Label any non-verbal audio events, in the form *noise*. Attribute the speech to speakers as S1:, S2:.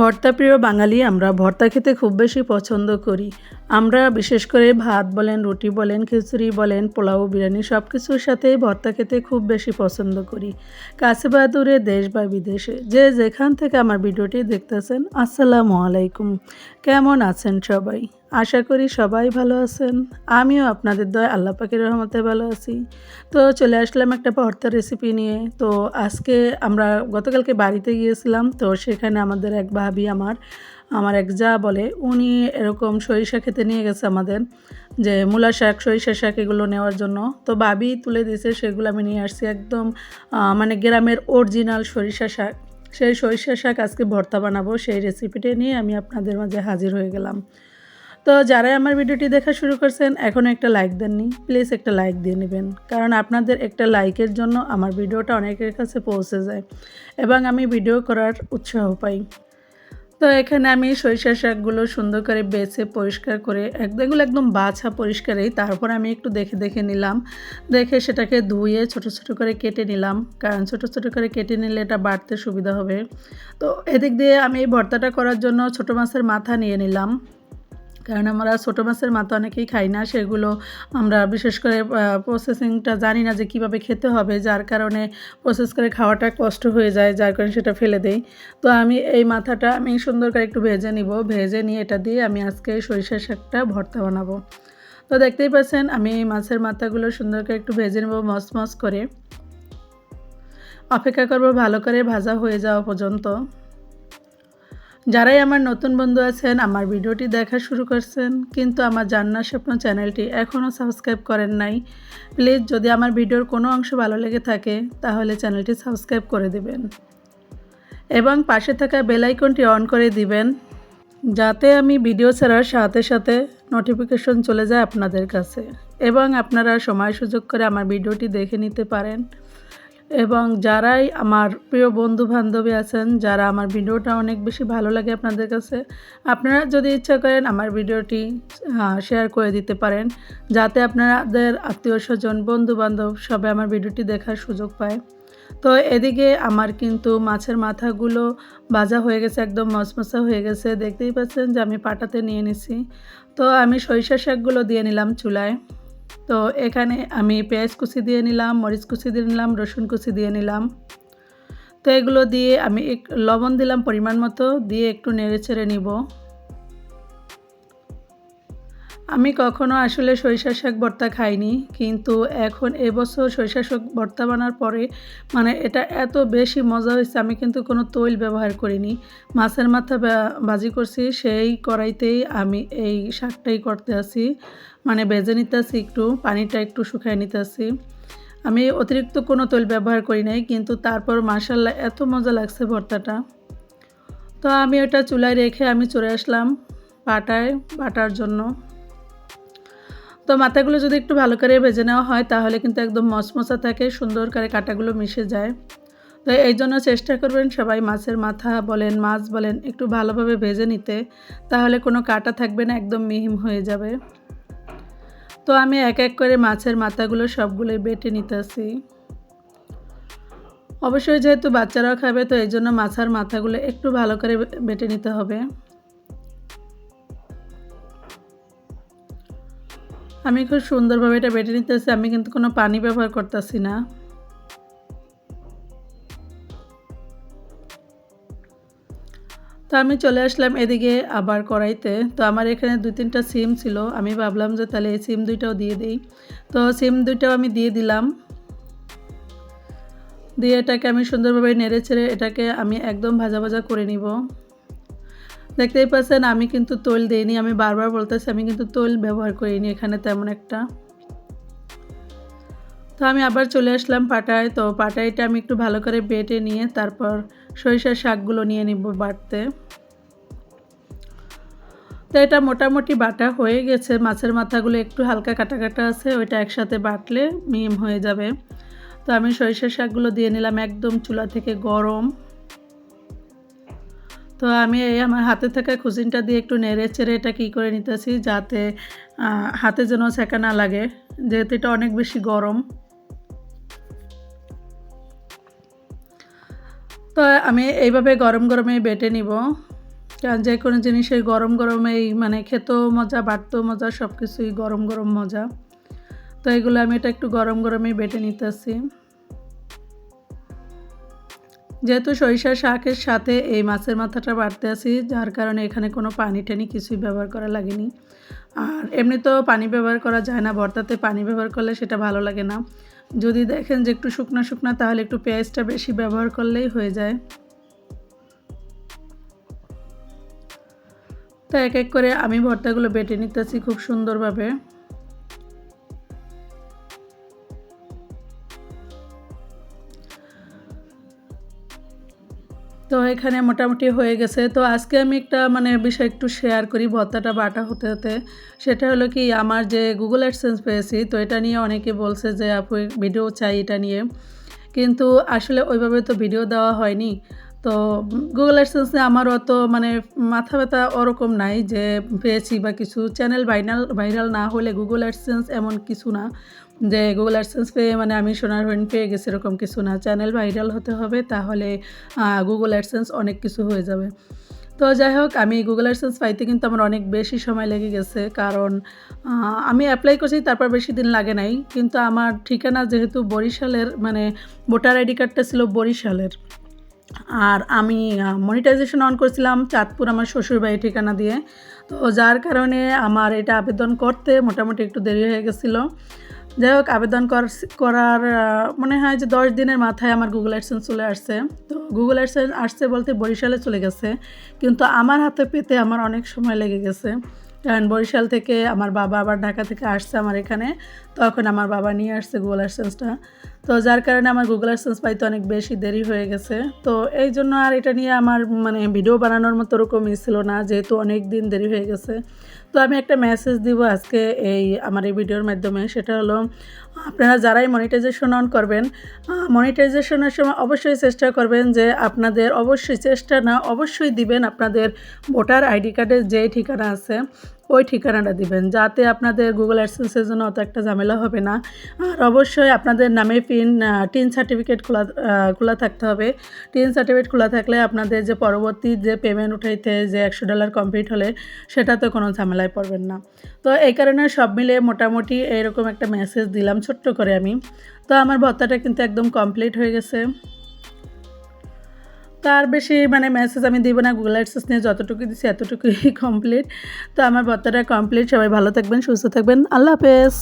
S1: ভর্তা প্রিয় বাঙালি, আমরা ভর্তা খেতে খুব বেশি পছন্দ করি। আমরা বিশেষ করে ভাত বলেন, রুটি বলেন, খিচুড়ি বলেন, পোলাও, বিরিয়ানি সব কিছুর সাথেই ভর্তা খেতে খুব বেশি পছন্দ করি। কাছে বা দূরে, দেশ বা বিদেশে, যে যেখান থেকে আমার ভিডিওটি দেখতেছেন, আসসালামু আলাইকুম। কেমন আছেন সবাই? আশা করি সবাই ভালো আছেন। আমিও আপনাদের দয় আল্লাহ পাখির রহমতে ভালো আছি। তো চলে আসলাম একটা ভর্তা রেসিপি নিয়ে। তো আজকে আমরা গতকালকে বাড়িতে গিয়েছিলাম, তো সেখানে আমাদের এক ভাবি আমার আমার এক যা বলে, উনি এরকম সরিষা খেতে নিয়ে গেছে আমাদের, যে মূলা শাক, সরিষা শাক এগুলো নেওয়ার জন্য। তো ভাবি তুলে দিয়েছে, সেগুলো আমি নিয়ে আসছি একদম মানে গ্রামের অরিজিনাল সরিষা শাক। সেই সরিষা শাক আজকে ভর্তা বানাবো, সেই রেসিপিটা নিয়ে আমি আপনাদের মাঝে হাজির হয়ে গেলাম। তো যারাই আমার ভিডিওটি দেখা শুরু করছেন এখনও একটা লাইক দেননি প্লিজ একটা লাইক দিয়ে নেবেন। কারণ আপনাদের একটা লাইকের জন্য আমার ভিডিওটা অনেকের কাছে পৌঁছে যায় এবং আমি ভিডিও করার উৎসাহ পাই। তো এখানে আমি সরিষা শাকগুলো সুন্দর করে বেছে পরিষ্কার করে একদম, এগুলো একদম বাছা পরিষ্কারই। তারপর আমি একটু দেখে দেখে নিলাম, দেখে সেটাকে ধুয়ে ছোট ছোট করে কেটে নিলাম, কারণ ছোট ছোট করে কেটে নিলে এটা বাড়তে সুবিধা হবে। তো এদিক দিয়ে আমি এই ভর্তাটা করার জন্য ছোট মাছের মাথা নিয়ে নিলাম। কারণ আমরা ছোটো মাছের মাথা অনেকেই খাই না, সেগুলো আমরা বিশেষ করে প্রসেসিংটা জানি না যে কীভাবে খেতে হবে, যার কারণে প্রসেস করে খাওয়াটা কষ্ট হয়ে যায়, যার কারণে সেটা ফেলে দেই। তো আমি এই মাথাটা আমি সুন্দর করে একটু ভেজে নিব, ভেজে নিয়ে এটা দিয়ে আমি আজকে সরিষা শাকটা ভর্তা বানাবো। তো দেখতেই পাচ্ছেন, আমি এই মাছের মাথাগুলো সুন্দর করে একটু ভেজে নেব মস মস করে। অপেক্ষা করব ভালো করে ভাজা হয়ে যাওয়া পর্যন্ত। যারাই আমার নতুন বন্ধু আছেন, আমার ভিডিওটি দেখা শুরু করছেন, কিন্তু আমার জান্নার স্বপ্ন চ্যানেলটি এখনও সাবস্ক্রাইব করেন নাই, প্লিজ যদি আমার ভিডিওর কোনো অংশ ভালো লেগে থাকে, তাহলে চ্যানেলটি সাবস্ক্রাইব করে দিবেন। এবং পাশে থাকা বেল আইকনটি অন করে দিবেন, যাতে আমি ভিডিও ছাড়ার সাথে সাথে নোটিফিকেশন চলে যায় আপনাদের কাছে। এবং আপনারা সময় সুযোগ করে আমার ভিডিওটি দেখে নিতে পারেন। এবং যারাই আমার প্রিয় বন্ধু বান্ধবী আছেন, যারা আমার ভিডিওটা অনেক বেশি ভালো লাগে আপনাদের কাছে, আপনারা যদি ইচ্ছা করেন আমার ভিডিওটি শেয়ার করে দিতে পারেন, যাতে আপনাদের আত্মীয় স্বজন বন্ধু বান্ধব সবাই আমার ভিডিওটি দেখার সুযোগ পায়। তো এদিকে আমার কিন্তু মাছের মাথাগুলো ভাজা হয়ে গেছে, একদম মশমশা হয়ে গেছে। দেখতেই পাচ্ছেন যে আমি পাটাতে নিয়ে নিছি। তো আমি সরিষা শাকগুলো দিয়ে নিলাম চুলায়। তো এখানে আমি পেঁয়াজ কুচি দিয়ে নিলাম, মরিচ কুচি দিয়ে নিলাম, রসুন কুচি দিয়ে নিলাম। তো এগুলো দিয়ে আমি এক, লবণ দিলাম পরিমাণ মতো, দিয়ে একটু নেড়ে চেড়ে নিব। আমি কখনো আসলে সরিষা শাক ভর্তা খাইনি, কিন্তু এখন এবছর সরিষা শাক ভর্তা বানার পরে মানে এটা এত বেশি মজা হয়েছে, আমি কিন্তু কোনো তৈল ব্যবহার করিনি। মাছের মাথা বা- ভাজি করছি, সেই কড়াইতেই আমি এই শাকটাই করতে আসি মানে ভেজে নিতে আসি একটু, পানিটা একটু শুকায় নিতে আসি আমি অতিরিক্ত কোনো তেল ব্যবহার করি নাই, কিন্তু তারপর মাসাল্লাহ এত মজা লাগছে ভর্তাটা। তো আমি ওটা চুলায় রেখে আমি চলে আসলাম পাটায় বাটার জন্য। তো মাথাগুলো যদি একটু ভালো করে ভেজে নেওয়া হয়, তাহলে কিন্তু একদম মচমচা থাকে, সুন্দর করে কাটাগুলো মিশে যায়। তো এই জন্য চেষ্টা করবেন সবাই মাছের মাথা বলেন, মাছ বলেন, একটু ভালোভাবে ভেজে নিতে, তাহলে কোনো কাটা থাকবে না, একদম মিহিম হয়ে যাবে। তো আমি এক এক করে মাছের মাথাগুলো সবগুলোই বেটে নিতেছি। অবশ্যই যেহেতু বাচ্চারাও খাবে, তো এই জন্য মাছের মাথাগুলো একটু ভালো করে বেটে নিতে হবে। আমি খুব সুন্দরভাবে এটা বেটে নিতেছি, আমি কিন্তু কোনো পানি ব্যবহার করতেছি না। তো আমি চলে আসলাম এদিকে আবার কড়াইতে। তো আমার এখানে দুই তিনটা সিম ছিল। আমি ভাবলাম যে তাহলে এই সিম দুইটাও দিয়ে দিই। তো সিম দুইটাও আমি দিয়ে দিলাম। দিয়ে এটাকে আমি সুন্দরভাবে নেড়ে ছেড়ে এটাকে আমি একদম ভাজা ভাজা করে নিব। দেখতেই পাচ্ছেন, আমি কিন্তু তৈল দিইনি। আমি বারবার বলতেছি, আমি কিন্তু তৈল ব্যবহার করিনি এখানে তেমন একটা। তো আমি আবার চলে আসলাম পাটায়। তো পাটাইটা আমি একটু ভালো করে বেটে নিয়ে তারপর সরিষার শাকগুলো নিয়ে নিব বাটতে তো এটা মোটামুটি বাটা হয়ে গেছে। মাছের মাথাগুলো একটু হালকা কাটা কাটা আছে, ওইটা একসাথে বাটলে মিম হয়ে যাবে। তো আমি সরিষার শাকগুলো দিয়ে নিলাম একদম চুলা থেকে গরম। তো আমি এই আমার হাতে থাকা খুজিনটা দিয়ে একটু নেড়ে চেড়ে এটা কী করে নিতেছি, যাতে হাতে যেন সেকা না লাগে, যেহেতু এটা অনেক বেশি গরম। তো আমি এইভাবে গরম গরমে বেটে নিব। কারণ যে কোনো জিনিসের গরম গরমেই মানে খেতেও মজা, বাড়তেও মজা সব কিছুই গরম গরম মজা। তো এগুলো আমি এটা একটু গরম গরমেই বেটে নিতেছি। যেহেতু সরিষার শাকের সাথে এই মাছের মাথাটা বাড়তে আসি যার কারণে এখানে কোনো পানি টানি কিছুই ব্যবহার করা লাগেনি। আর এমনি তো পানি ব্যবহার করা যায় না, ভর্তাতে পানি ব্যবহার করলে সেটা ভালো লাগে না। যদি দেখেন যে একটু শুকনা শুকনা, তাহলে একটু পেঁয়াজটা বেশি ব্যবহার করলেই হয়ে যায়। তো এক এক করে আমি ভর্তাগুলো বেটে নিতেছি খুব সুন্দরভাবে। তো এখানে মোটামুটি হয়ে গেছে। তো আজকে আমি একটা মানে বিষয় একটু শেয়ার করি ভত্তাটা বাটা হতে হতে। সেটা হলো কি, আমার যে গুগল অ্যাডসেন্স পেয়েছি, তো এটা নিয়ে অনেকে বলছে যে, আপু ভিডিও চাই এটা নিয়ে। কিন্তু আসলে ওইভাবে তো ভিডিও দেওয়া হয়নি। তো গুগল অ্যাডসেন্সে আমার অত মানে মাথা ব্যথা ওরকম নাই যে, পেয়েছি বা কিছু। চ্যানেল ভাইরাল ভাইরাল না হলে গুগল অ্যাডসেন্স এমন কিছু না। যে গুগল অ্যাডসেন্স পেয়ে মানে আমি সোনার হরিণ পেয়ে গেছি এরকম কিছু না। চ্যানেল ভাইরাল হতে হবে তাহলে গুগল অ্যাডসেন্স অনেক কিছু হয়ে যাবে। তো যাই হোক, আমি গুগল অ্যাডসেন্স পাইতে কিন্তু আমার অনেক বেশি সময় লেগে গেছে কারণ আমি অ্যাপ্লাই করছি তারপর বেশি দিন লাগে নাই। কিন্তু আমার ঠিকানা যেহেতু বরিশালের মানে ভোটার আইডি কার্ডটা ছিল বরিশালের। আর আমি মনিটাইজেশন অন করছিলাম চাঁদপুর আমার শ্বশুরবাড়ি ঠিকানা দিয়ে। তো যার কারণে আমার এটা আবেদন করতে মোটামুটি একটু দেরি হয়ে গেছিল। যাই হোক আবেদন করার মনে হয় যে দশ দিনের মাথায় আমার গুগল অ্যাডসেন্স চলে আসছে। তো গুগল অ্যাডসেন্স আসছে বলতে বরিশালে চলে গেছে। কিন্তু আমার হাতে পেতে আমার অনেক সময় লেগে গেছে। কারণ বরিশাল থেকে আমার বাবা আবার ঢাকা থেকে আসছে আমার এখানে। তখন আমার বাবা নিয়ে আসছে গুগল অ্যাডসেন্সটা তো যার কারণে আমার গুগল অ্যাডসেন্স পাইতে অনেক বেশি দেরি হয়ে গেছে। তো এই জন্য আর এটা নিয়ে আমার মানে ভিডিও বানানোর মতো ওরকমই ছিল না, যেহেতু অনেক দিন দেরি হয়ে গেছে। তো আমি একটা মেসেজ দিব আজকে এই আমার এই ভিডিওর মাধ্যমে, সেটা হলো, আপনারা যারাই মনিটাইজেশন অন করবেন মনিটাইজেশনের সময় অবশ্যই চেষ্টা করবেন যে আপনাদের অবশ্যই চেষ্টা না, অবশ্যই দিবেন আপনাদের ভোটার আইডি কার্ডের যে ঠিকানা আছে। ওই ঠিকানাটা দিবেন। যাতে আপনাদের গুগল অ্যাডসেন্সের জন্য অত একটা ঝামেলা হবে না। আর অবশ্যই আপনাদের নামে পিন টিন সার্টিফিকেট খোলা খোলা থাকতে হবে। টিন সার্টিফিকেট খোলা থাকলে আপনাদের যে পরবর্তী যে পেমেন্ট উঠাইতে যে একশো ডলার কমপ্লিট হলে সেটাতে কোনো ঝামেলায় পড়বেন না। তো এই কারণে সব মিলে মোটামুটি এরকম একটা মেসেজ দিলাম ছোট্ট করে আমি। তো আমার ভত্তাটা কিন্তু একদম কমপ্লিট হয়ে গেছে। তার বেশি মানে মেসেজ আমি দিব না গুগল অ্যাডসেস নিয়ে যতটুকু দিচ্ছি এতটুকুই *laughs* কমপ্লিট তো আমার ভত্তাটা কমপ্লিট সবাই ভালো থাকবেন, সুস্থ থাকবেন। আল্লাহ হাফেজ।